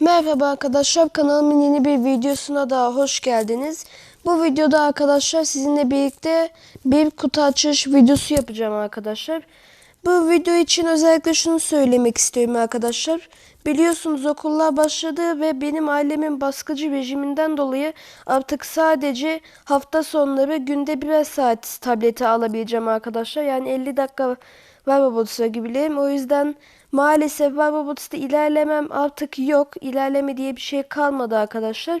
Merhaba arkadaşlar kanalımın yeni bir videosuna daha hoş geldiniz. Bu videoda arkadaşlar sizinle birlikte bir kutu açış videosu yapacağım arkadaşlar. Bu video için özellikle şunu söylemek istiyorum arkadaşlar. Biliyorsunuz okullar başladı ve benim ailemin baskıcı rejiminden dolayı artık sadece hafta sonları günde birer saat tableti alabileceğim arkadaşlar. Yani 50 dakika var robots'a gibileyim. O yüzden maalesef robots'ta ilerlemem artık yok. İlerleme diye bir şey kalmadı arkadaşlar.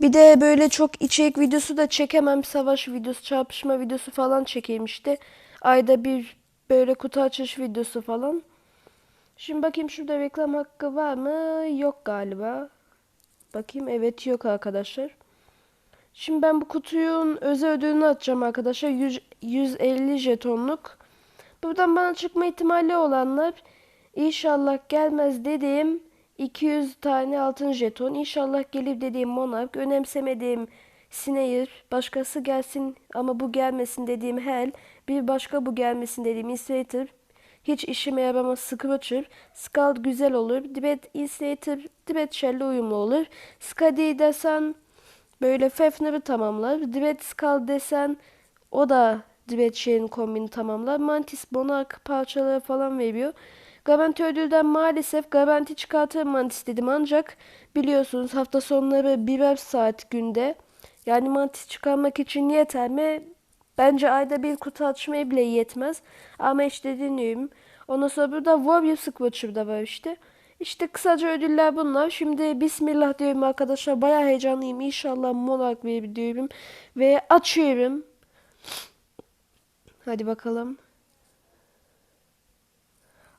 Bir de böyle çok içerik videosu da çekemem. Savaş videosu, çarpışma videosu falan çekeyim işte. Ayda bir böyle kutu açış videosu falan. Şimdi bakayım şurada reklam hakkı var mı? Yok galiba. Bakayım evet yok arkadaşlar. Şimdi ben bu kutunun özel ödülünü atacağım arkadaşlar. 100, 150 jetonluk. Buradan bana çıkma ihtimali olanlar inşallah gelmez dediğim 200 tane altın jeton. İnşallah gelir dediğim monark. Önemsemediğim Snayer. Başkası gelsin ama bu gelmesin dediğim Hell. Bir başka bu gelmesin dediğim Insider. Hiç işime yaramaz Scratcher. Scald güzel olur. Dibet Insider, Dibet Shell'le uyumlu olur. Skadi desen böyle Fafner'ı tamamlar. Dibet Scald desen o da Dibet Shell'in kombini tamamlar. Mantis Monarch parçaları falan veriyor. Garanti ödülden maalesef garanti çıkartır Mantis dedim ancak biliyorsunuz hafta sonları birer saat günde yani Mantis çıkarmak için yeter mi? Bence ayda bir kutu açmaya bile yetmez. Ama işte dinliyorum. Ondan sonra burada Warrior Squatcher da var işte. İşte kısaca ödüller bunlar. Şimdi Bismillah diyorum arkadaşlar. Bayağı heyecanlıyım. İnşallah Monarch verir diyorum. Ve açıyorum. Hadi bakalım.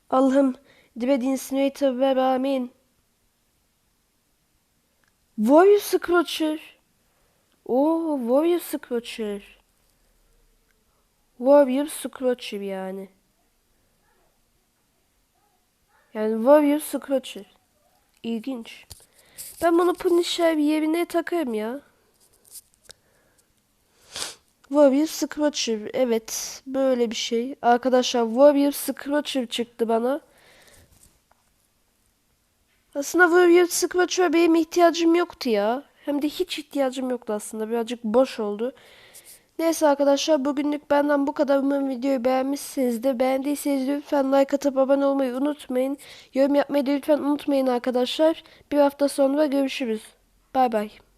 Allah'ım Dread Incinerator ver amin. Warrior Squatcher. Oo Warrior Squatcher. Warrior Squatcher yani. Yani Warrior Squatcher. İlginç. Ben bunu Punisher yerine takarım ya. Warrior Scratcher. Evet. Böyle bir şey. Arkadaşlar Warrior Scratcher çıktı bana. Aslında Warrior Scratcher'a benim ihtiyacım yoktu ya. Hem de hiç ihtiyacım yoktu aslında. Birazcık boş oldu. Neyse arkadaşlar bugünlük benden bu kadar. Umarım videoyu beğenmişsinizdir. Beğendiyseniz lütfen like atıp abone olmayı unutmayın. Yorum yapmayı da lütfen unutmayın arkadaşlar. Bir hafta sonra görüşürüz. Bay bay.